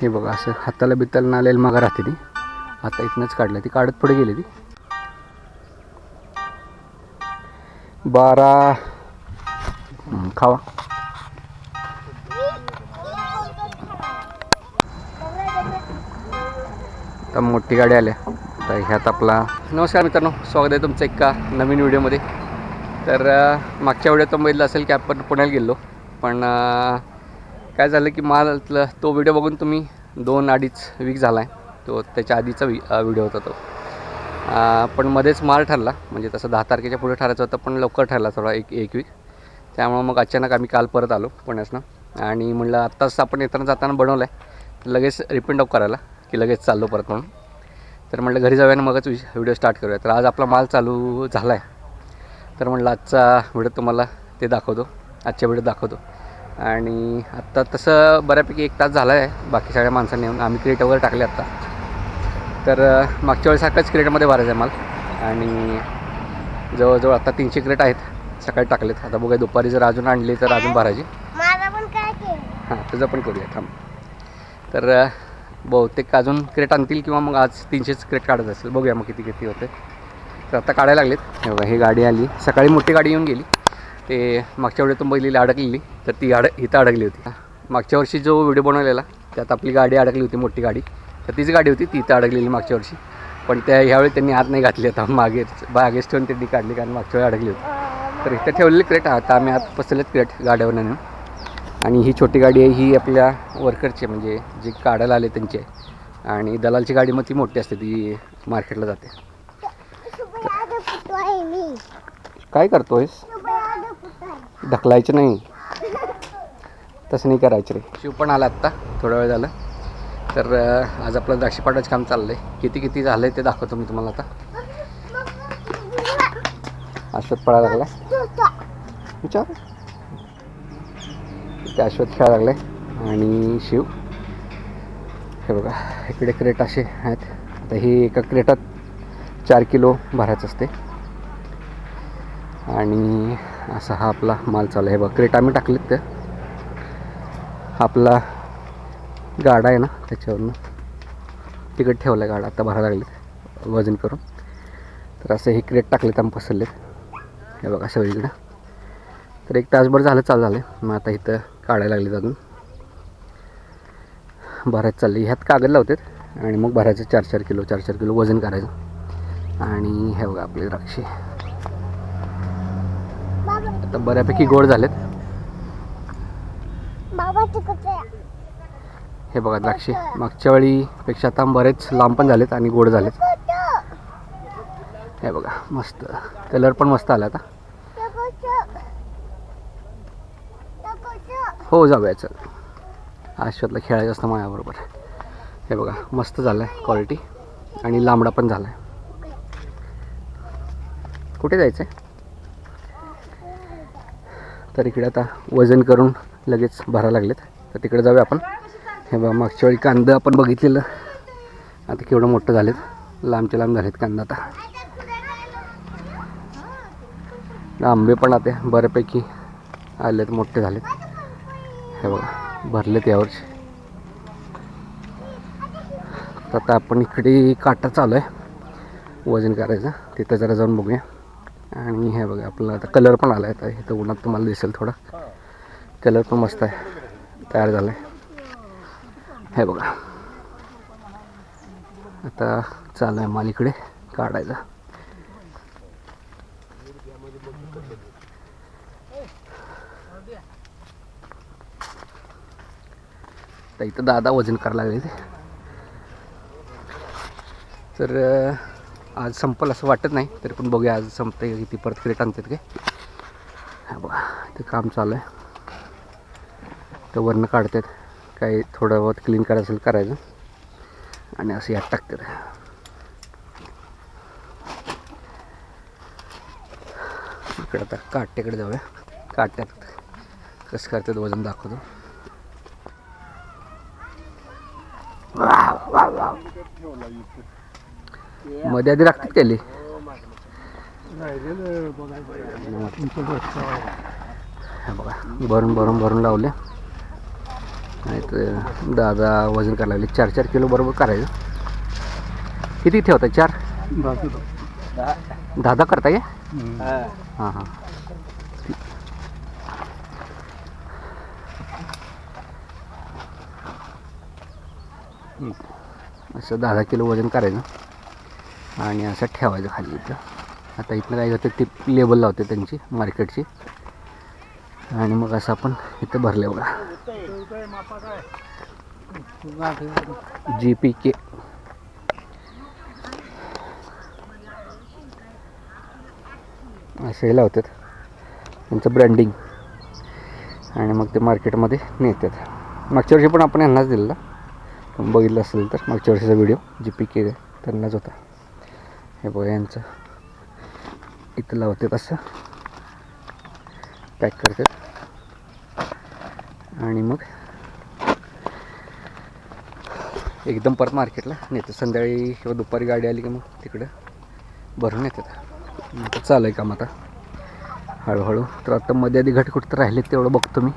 हे बघा असं हाताला बित्ताला नालेल मागा राहते ती. आता इथनंच काढलं ती काढत पुढे गेली ती. बारा. खावा. आता मोठी गाडी आल्या तर ह्यात आपला नमस्कार मित्रांनो स्वागत आहे तुमचं एका नवीन व्हिडिओमध्ये. तर मागच्या व्हिडिओत तुम्ही बघितलं असेल की आपण पुण्याला गेलो पण काय झालं की मला तो व्हिडिओ बघून तुम्ही दोन अडीच वीक झाला आहे तो त्याच्या आधीचा वि व्हिडिओ होता तो. पण मध्येच माल ठरला. म्हणजे तसं दहा तारखेच्या पुढे ठरायचं होतं पण लवकर ठरला थोडा एक एक वीक त्यामुळं मग अचानक आम्ही काल परत आलो पुण्यासनं आणि म्हणलं आत्ताच आपण येताना जाताना बनवलं आहे लगेच रिपेंड ऑफ करायला की लगेच चाललो परत म्हणून. तर म्हटलं घरी जाऊया आणि मगच व्हिडिओ स्टार्ट करूया. तर आज आपला माल चालू झाला आहे तर म्हटलं आजचा व्हिडिओ तुम्हाला ते दाखवतो. आजच्या व्हिडिओ दाखवतो. आणि आत्ता तसं बऱ्यापैकी एक तास झाला आहे बाकी सगळ्या माणसांनी येऊन. आम्ही क्रेट वगैरे टाकले आत्ता. तर मागच्या वेळेसारखंच क्रेटमध्ये भरायचं आहे माल. आणि जवळजवळ आता तीनशे क्रेट आहेत. सकाळी टाकलेत. आता बघूया दुपारी जर अजून आणली तर अजून भरायची. हां तुझं पण करूया. थांब. तर बहुतेक अजून क्रेट आणतील किंवा मग आज तीनशेच क्रेट काढत असेल. बघूया मग किती किती होते. तर आता काढायला लागलेत. हे बघा ही गाडी आली. सकाळी मोठी गाडी येऊन गेली. ते मागच्या वेळेतून बैलेली अडकलेली तर ती अड इथं अडकली होती. मागच्या वर्षी जो व्हिडिओ बनवलेला त्यात आपली गाडी अडकली होती मोठी गाडी. तर तीच गाडी होती ती इथं अडकलेली मागच्या वर्षी. पण त्या ह्यावेळी त्यांनी हात नाही घातली आता मागे बागेच ठेवून त्यांनी काढली कारण मागच्या वेळी अडकली होती. तर इथं ठेवलेली क्रेट आता आम्ही आत पसरलेत क्रेट गाड्यावर नेऊन. आणि ही छोटी गाडी आहे ही आपल्या वर्करची म्हणजे जे काढायला आले त्यांची आहे. आणि दलालची गाडी मग ती मोठी असते ती मार्केटला जाते. काय करतोयस? ढकलायचं नाही. तसं नाही करायचं रे. शिव पण आला आत्ता थोडा वेळ झालं. तर आज आपलं द्राक्षपाटाचं काम चाललं आहे किती किती झालं आहे ते दाखवतो मी तुम्हाला आता. अश्वत पळायला लागला? विचार. इथे अश्वत खेळायला लागलाय. आणि शिव. हे बघा इकडे क्रेट असे आहेत. आता ही एका क्रेटात चार किलो भरायचं असते. आणि असा हा आपला माल चालू आहे. बघ बघा क्रेट आम्ही टाकलेत ते. आपला गाडा आहे ना त्याच्यावरनं. तिकट ठेवला आहे गाडा आता भरायला लागले वजन करून. तर असं हे क्रेट टाकलेत आम्ही पसरलेत. हे बघा सगळीकडं तर एक तासभर झालं चालू झालं मग आता इथं काढायला लागलेत अजून. भरायचं चालली ह्यात कागद लावतात आणि मग भरायचं चार चार किलो चार चार किलो वजन करायचं. आणि हे बघा आपले द्राक्षे. आता बऱ्यापैकी गोड झालेत. हे बघा द्राक्षे. मागच्या वेळीपेक्षा आता बरेच लांब पण झालेत आणि गोड झालेत. हे बघा मस्त. कलर पण मस्त आला आता. हो जाऊया चल. आश्वातला खेळायचं असतं माझ्याबरोबर. हे बघा मस्त झालं आहे क्वालिटी आणि लांबडा पण झाला आहे कुठे जायचं आहे तर इकडे आता वजन करून लगेच भरायला लागलेत. तर तिकडे जाऊया आपण. हे बघा मागच्या वेळी कांदा आपण बघितलेलं. आता केवढं मोठं झालेत. लांबचे लांब झालेत कांदा आता. आंबे पण आता बऱ्यापैकी आलेत मोठे झालेत. हे बघा भरलेत यावर्षी. तर आता आपण इकडे काटा चालू आहे. वजन करायचं. तिथं जरा जाऊन बघूया. आणि हे बघा आपला आता कलर पण आला आहे इथं उन्हात तुम्हाला दिसेल थोडा. कलर पण मस्त आहे. तयार झाला आहे हे बघा. आता चालू आहे माल इकडे तर इथं दादा वजन करायला लागले ते. तर आज संपल असं वाटत नाही तरी पण बघूया आज संपते किती परत क्रेट आणतात काय. बघा ते काम चालू आहे. तर वरनं काढतात काही थोडं बहुत क्लीन करायचं असेल करायचं. आणि असं यात टाकतात. इकडे आता काट्याकडे जाऊया. काट्यात कसं करतात वजन दाखवतो. मध्ये आधी लागतात त्याली हे बघा भरून भरून भरून लावले आणि ते दादा वजन करायला लागले चार चार किलो बरोबर करायचं किती ठेवता चार दहा दहा करता का हां हां असं दहा दहा किलो वजन करायचं आणि असं ठेवायचं खाली इथं. आता इथनं काय करतं ते लेबल लावते त्यांची मार्केटची आणि मग असं आपण इथं भरले बघा. जी पी के असे लावतात. त्यांचं ब्रँडिंग आणि मग ते मार्केटमध्ये नेतात. मागच्या वर्षी पण आपण यांनाच दिलेला. बघितलं असेल तर मागच्या वर्षीचा व्हिडिओ जी पी के त्यांनाच होता. हे बघा यांचं. इथं लावते कसं पॅक करतात आणि मग एकदम परत मार्केटला नेतात संध्याकाळी किंवा दुपारी गाडी आली की मग तिकडं भरून येतात. आता चालू आहे काम आता. हळूहळू. तर आता मध्ये आधी घट कुठं राहिले तेवढं बघतो मी.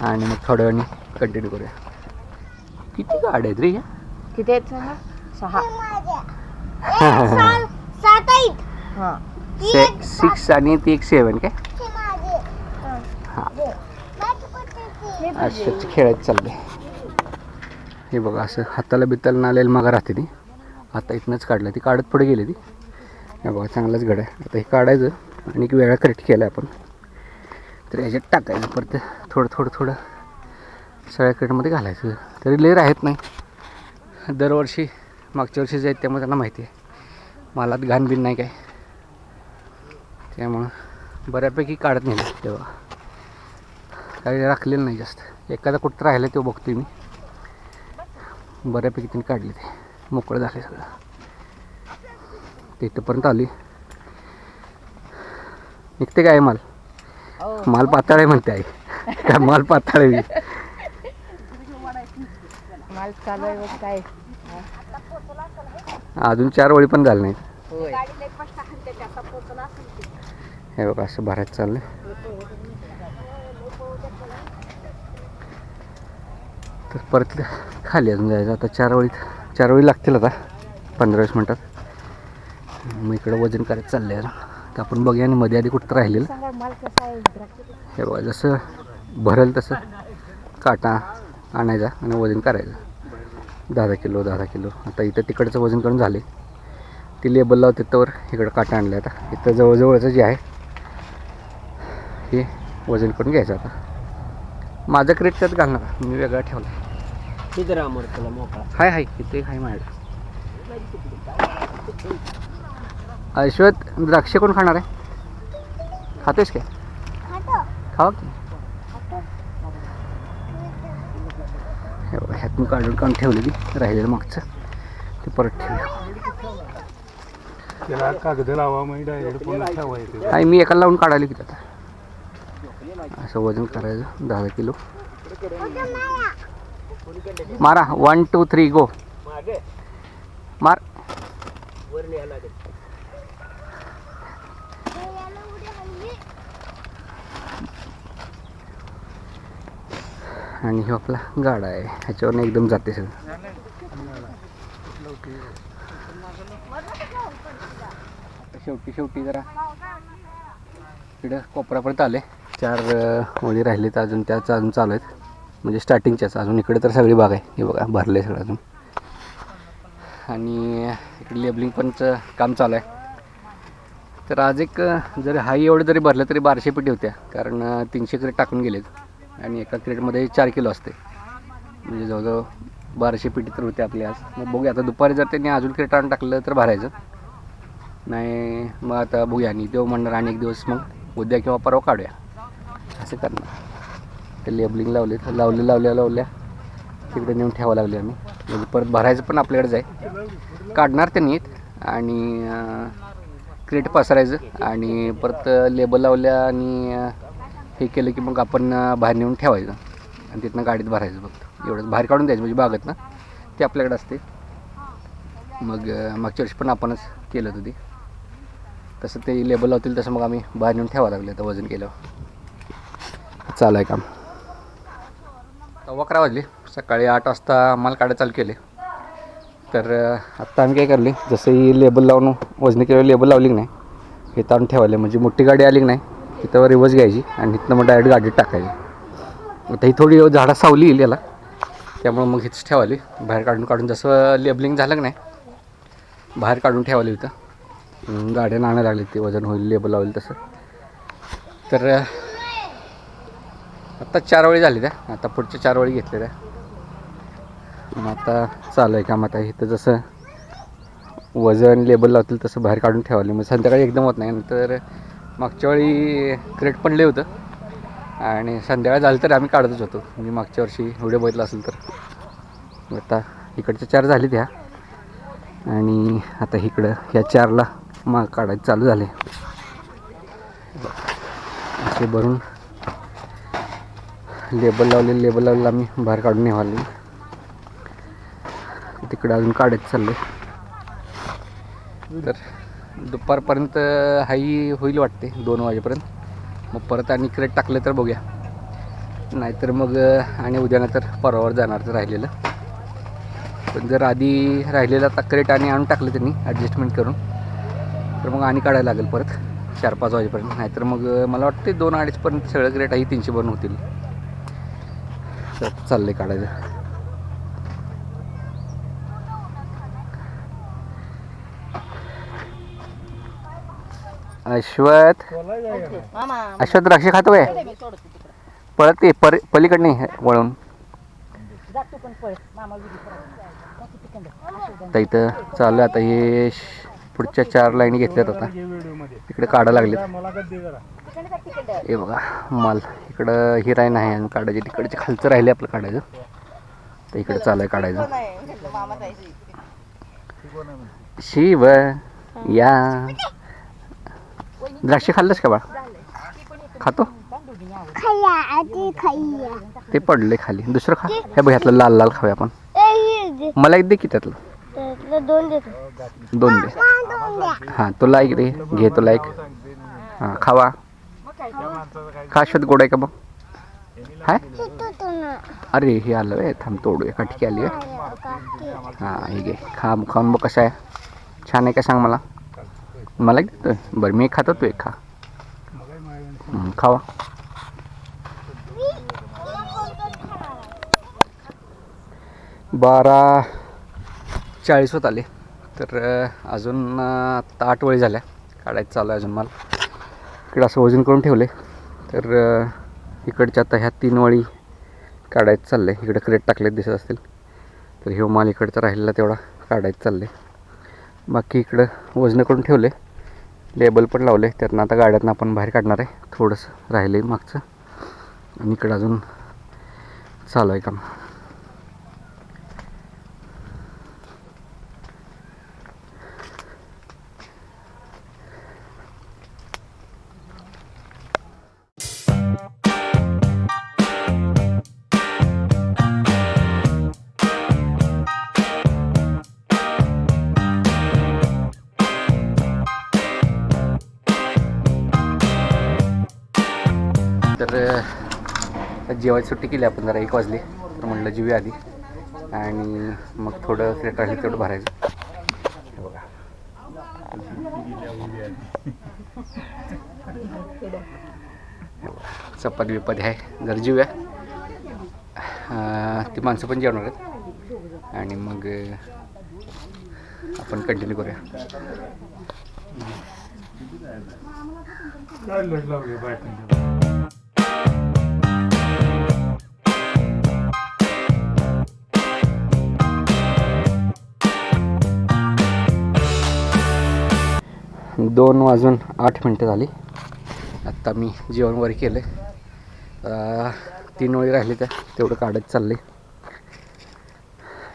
आणि मग थोड्या वेळाने कंटिन्यू करूया. किती गाड्या आहेत रे या? किती आहेत सहा. सात सात आहेत हां. ती से एक सिक्स आणि ती एक सेवन काय? हे माझे. हां. खेळत चाललंय हे बघा असं हाताला बिताला नालेल मागा राहते ती. आता इथनंच काढलं. ती काढत पुढे गेली ती. हे बघा चांगलाच गड आहे. आता हे काढायचं आणि एक वेळा करेक्ट केला आपण. तर याच्यात टाकायचं परत. थोडं थोडं थोडं. सगळ्या क्रेटमध्ये घालायचं. तरी लेअर आहेत नाही. दरवर्षी मागच्या वर्षी जे आहेत त्यामुळे त्यांना माहिती आहे. मालात घाण बिन नाही काय. त्यामुळं बऱ्यापैकी काढत नाही तेव्हा. काही राखलेलं नाही जास्त. एखादा कुठं राहिलं ते बघतोय मी. बऱ्यापैकी तिने काढले ते. मोकळं झाले सगळं. ते इथंपर्यंत आली. निघते काय माल? माल पाताळ आहे म्हणते आहे काय माल पाताळ आहे. माल चालू आहे काय. अजून चार वळी पण झालं नाही होय. हे बघा असं भरायचं चाललंय. तर परत खाली अजून जायचं. आता चार वळीत चार वळी लागतील आता. पंधरा वीस मिनटात. मग इकडं वजन करायचं चाललंय आता. तर आपण बघूया आणि मध्ये आधी कुठं राहिलेलं. आहे हे बघा जसं भरेल तसं काटा आणायचा आणि वजन करायचं. दहा दहा किलो दहा दहा किलो. आता इथं तिकडचं वजन करून झाले. ती लेबल लावते तर इकडं काटा आणलं आता. इथं जवळजवळचं जे आहे हे वजन करून घ्यायचं आता. माझं क्रेट त्यात घालणार. मी वेगळा ठेवला. हाय हाय. इथे हाय माझ्याकडे. ऐश्वत द्राक्ष कोण खाणार आहे? खातेस काय? खातो. खावा की हे बघा ह्यातून काढून काढून ठेवलेली राहिलेलं मागचं. ते परत ठेवलं कागद लावा आणि मी एकाला लावून काढायला की आता? असं वजन करायचं दहा किलो. मारा वन टू थ्री गो मार वर न्यायला लागेल याला उड्या हल्ली आणि हे आपला गाडा आहे. ह्याच्यावरनं एकदम जाते सगळं. शेवटी शेवटी जरा इकडं कोपरापर्यंत आले. चार ओळी ओळी राहिलेत अजून त्याच अजून चालू आहेत. म्हणजे स्टार्टिंगच्याच अजून इकडे तर सगळी बाग आहे. हे बघा भरले सगळं अजून. आणि इकडे लेबलिंग पणचं काम चालू आहे. तर आज एक जर जरी हाय एवढं जरी भरलं तरी बारशे पेटी होत्या. कारण तीनशे तरी टाकून गेलेत. आणि एका क्रेटमध्ये चार किलो असते. म्हणजे जवळजवळ बाराशे पेटी तर होते आपल्या आज. मग बघूया आता दुपारी जर त्यांनी अजून क्रेट आणून टाकलं तर भरायचं. नाही मग आता बघूया आणि देव म्हणणार आणि एक दिवस मग उद्या किंवा परवा काढूया. असं करणार. ते लेबलिंग लावले लावले लावल्या लावल्या. तिकडे नेऊन ठेवावं लागले आम्ही. म्हणजे परत भरायचं पण आपल्याकडे आहे. काढणार ते नीट आणि क्रेट पसरायचं. आणि परत लेबल लावल्या आणि हे केलं की मग आपण बाहेर नेऊन ठेवायचं. आणि तिथनं गाडीत भरायचं फक्त. एवढंच. बाहेर काढून द्यायचं म्हणजे बागत ना. ते आपल्याकडे असते. मग मागच्या वर्षी पण आपणच केलं होतं ते. तसं ते लेबल लावतील तसं मग आम्ही बाहेर नेऊन ठेवावं लागलं तर वजन केलं चालू आहे काम. अकरा वाजले. सकाळी आठ वाजता माल काढायला चालू केले. तर आत्ता आम्ही काय करले जसं ही लेबल लावून वजनी केलं लेबल लावली की नाही हे ताण ठेवायला. म्हणजे मोठी गाडी आली की नाही तिथं रिवर्स घ्यायची आणि तिथनं मग डायरेक्ट गाडीत टाकायची. आता ही थोडी झाडा सावली येईल याला. त्यामुळं मग हिच ठेवाली बाहेर काढून काढून जसं लेबलिंग झालं की नाही बाहेर काढून ठेवाली होतं गाड्या आणायला लागली ते वजन होईल लेबल होईल तसं. तर आत्ता चार वेळी झाली त्या. आता पुढच्या चार वेळी घेतले त्या. मग आता चालू आहे काम. आता इथं जसं वजन लेबल लावतील तसं बाहेर काढून ठेवाले मग संध्याकाळी एकदम होत नाही. नंतर मागच्या वेळी क्रेट पण लय होतं. आणि संध्याकाळ झालं तर आम्ही काढतच होतो. मी मागच्या वर्षी व्हिडिओ बघितला असेल तर. आता इकडच्या चार झाली त्या आणि आता इकडं ह्या चारला माग काढायचं चालू झाले असे भरून लेबल लावले लेबल लावलेलं आम्ही बाहेर काढून नेवाले. तिकडं अजून काढायचं चाललं तर दुपारपर्यंत हाई होईल वाटते दोन वाजेपर्यंत. मग परत आणि क्रेट टाकलं तर बघूया. नाहीतर मग आणि उद्या तर परवावर जाणार तर राहिलेलं. पण जर आधी राहिलेलं आता क्रेट आणि आणून टाकलं त्यांनी ॲडजस्टमेंट करून तर मग आणि काढायला लागेल परत. चार पाच वाजेपर्यंत. नाहीतर मग मला वाटते दोन अडीचपर्यंत सगळं क्रेट आहे तीनशे बनून होतील. तर आहे काढायचं. अश्वत अश्वत द्राक्ष खातो काय? पळत ते पर वळून. आता इथं चालू आता हे पुढच्या चार लाईनी घेतल्यात आता. काढा तिकडे जा तिकडं. हे बघा माल. इकडं ही राही नाही आणि काढायचे. तिकडचे खालचं राहिले आपलं काढायचं. तर इकडे चालू आहे काढायचं. शिव या. द्राक्ष खाल्लंस का बा? खातो? खया आधी ते पडले खाली. दुसरं खा. हे बघ ह्यातलं लाल लाल खाऊया आपण. मला एक दे की त्यातलं. दोन दे हा, तुला एक दे. घे तुला एक. हाँ खावा. खा शोध गोड आहे का बघ हाय? हे तो तो अरे हे आलं आहे थांब तोडूया. काटकी आली आहे. हाँ हे घे. खा खाऊन बघ कसं आहे. छान आहे का सांग मला? मला एक देतोय. बरं मी खातो तू एक खा. हं, खावा. बारा चाळीस होत आले. तर अजून अं, आत्ता आठ वळी झाल्या. काढायचं चालू आहे अजून मला. इकडं असं वजन करून ठेवले तर इकडच्या आता ह्या तीन वळी काढायचं चाललं आहे इकडे क्रेट टाकलेत दिसत असतील. तर हे माल इकडचा राहिलेला तेवढा काढायचं चाललं आहे बाकी इकडं वजनं करून ठेवले लेबल पण लावले. त्यातनं आता गाड्यातनं आपण बाहेर काढणार आहे. थोडंसं राहिलं आहे मागचं. आणि इकडं अजून चालू आहे काम. जेवायची सुट्टी केली आपण जरा एक वाजली तर म्हटलं जीवी आधी. आणि मग थोडं क्रेट राहिलं तेवढं भरायचं. बघा. चपाती बिपाती आहे. जरा जीवया ती माणसं पण जेवणार आहेत. आणि मग आपण कंटिन्यू करूया. काढलं दोन वाजून आठ मिनटं झाली. आत्ता मी जेवण वगैरे केलं आहे तीन वेळी राहिले त्या तेवढं काढत चालले.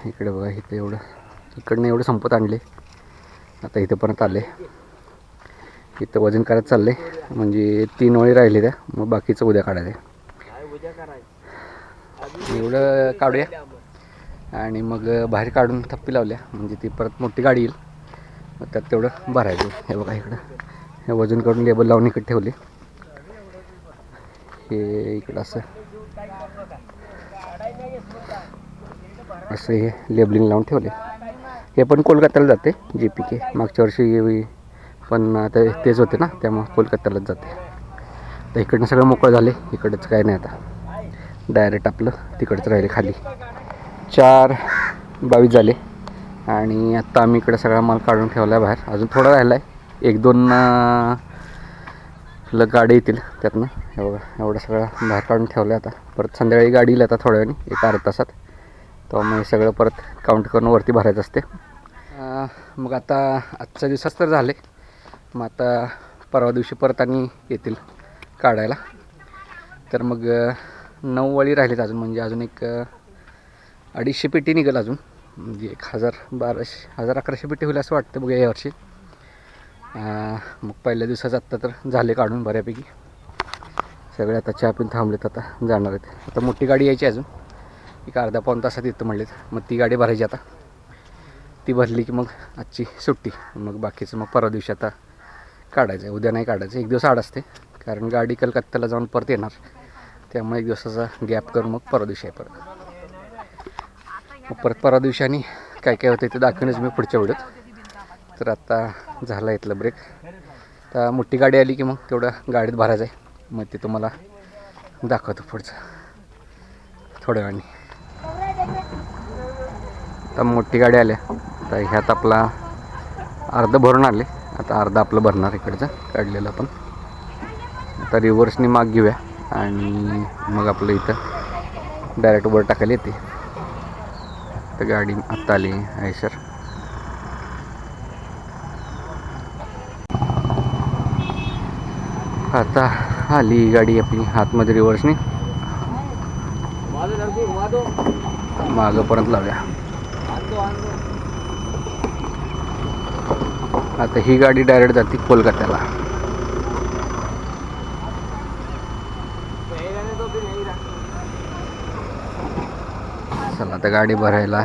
इकडे बघा इथं एवढं. इकडनं एवढं संपत आणले. आता इथं परत आले. इथं वजन करत चालले. म्हणजे तीन वेळी राहिले त्या मग बाकीचं उद्या काढायचं एवढं काढूया. आणि मग बाहेर काढून थप्पी लावल्या. म्हणजे ती परत मोठी गाडी येईल. मग त्यात तेवढं भरायचं हे बघा इकडं. हे वजन करून लेबल लावून इकडे ठेवले. हे इकडं असं. असं हे लेबलिंग लावून ठेवले. हे पण कोलकात्याला जाते जे पी के मागच्या वर्षी पण आता तेच होते ना त्यामुळं कोलकात्यालाच जाते. तर इकडनं सगळं मोकळं झाले. इकडंच काय नाही आता. डायरेक्ट आपलं तिकडचं राहिले खाली. चार बावीस झाले. आणि आत्ता आम्ही इकडं सगळा माल काढून ठेवला आहे बाहेर. अजून थोडा राहिला आहे एक दोन ल गाडी येतील त्यातनं. एवढं एवढं सगळं बाहेर काढून ठेवलं आहे आता. परत संध्याकाळी गाडी येईल आता थोड्या वेळाने एक अर्धा तासात. तेव्हा मग हे सगळं परत काउंट करून वरती भरायचं असते. मग आता आजच्या दिवसाच तर झाले. मग आता परवा दिवशी परत आणि येतील काढायला. तर मग नऊ वळी राहिलेत अजून. म्हणजे अजून एक अडीचशे पेटी निघेल अजून. म्हणजे एक हजार बाराशे हजार अकराशे पेटी होईल असं वाटतं बघा यावर्षी मग पहिल्या दिवसाचं आत्ता तर झाले काढून बऱ्यापैकी. सगळे आता चहा पण थांबलेत आता जाणार आहेत. आता मोठी गाडी यायची अजून. एक अर्धा पाऊन तासात येतं म्हणलेत. मग ती गाडी भरायची आता. ती भरली की मग आजची सुट्टी. मग बाकीचं मग परवा दिवशी आता काढायचं आहे. उद्या नाही काढायचं. एक दिवस आड असते. कारण गाडी कलकत्त्याला जाऊन परत येणार. त्यामुळे एक दिवसाचा गॅप करून मग परवा दिवशी आहे परत. परत परा दिवशी आणि काय काय होतं ते दाखवूनच मी पुढच्या वेळेत तर आता झाला इथलं ब्रेक तर मोठी गाडी आली की मग तेवढं गाडीत भरायचं आहे. मग ते तुम्हाला दाखवतो पुढचं. थोड्या वेळाने. आता मोठी गाडी आल्या तर ह्यात आपला अर्ध भरून आले आता अर्ध आपलं भरणार इकडचं. काढलेलं आपण. आता रिव्हर्सनी माग घेऊया. आणि मग आपलं इथं डायरेक्ट वर टाकायला येते. तर गाडी आत्ता आली आहे सर आता आली गाडी आपली आतमध्ये रिव्हर्सने मागं परत लावूया. आता ही गाडी डायरेक्ट जाते कोलकात्याला. आता गाडी भरायला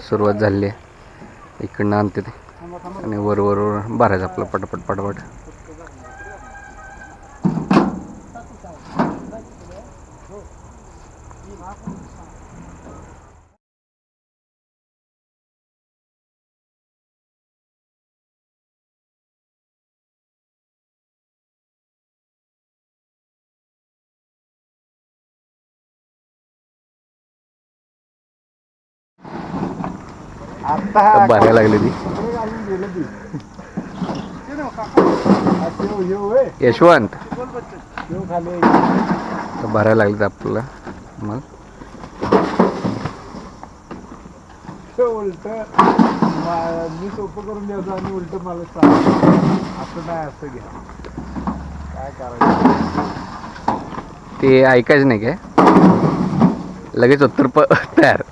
सुरुवात झाली आहे. इकडनं आणते ते. आणि वर भरायचं आपलं पटपट पटपट. भरायला लागली ती. यशवंत. भरायला लागली आपलं मग? उलट मी सोपं करून द्यायचं आणि उलट मला असं नाही असं घ्या. काय करायचं? ते ऐकायचं नाही काय? लगेच उत्तर तयार.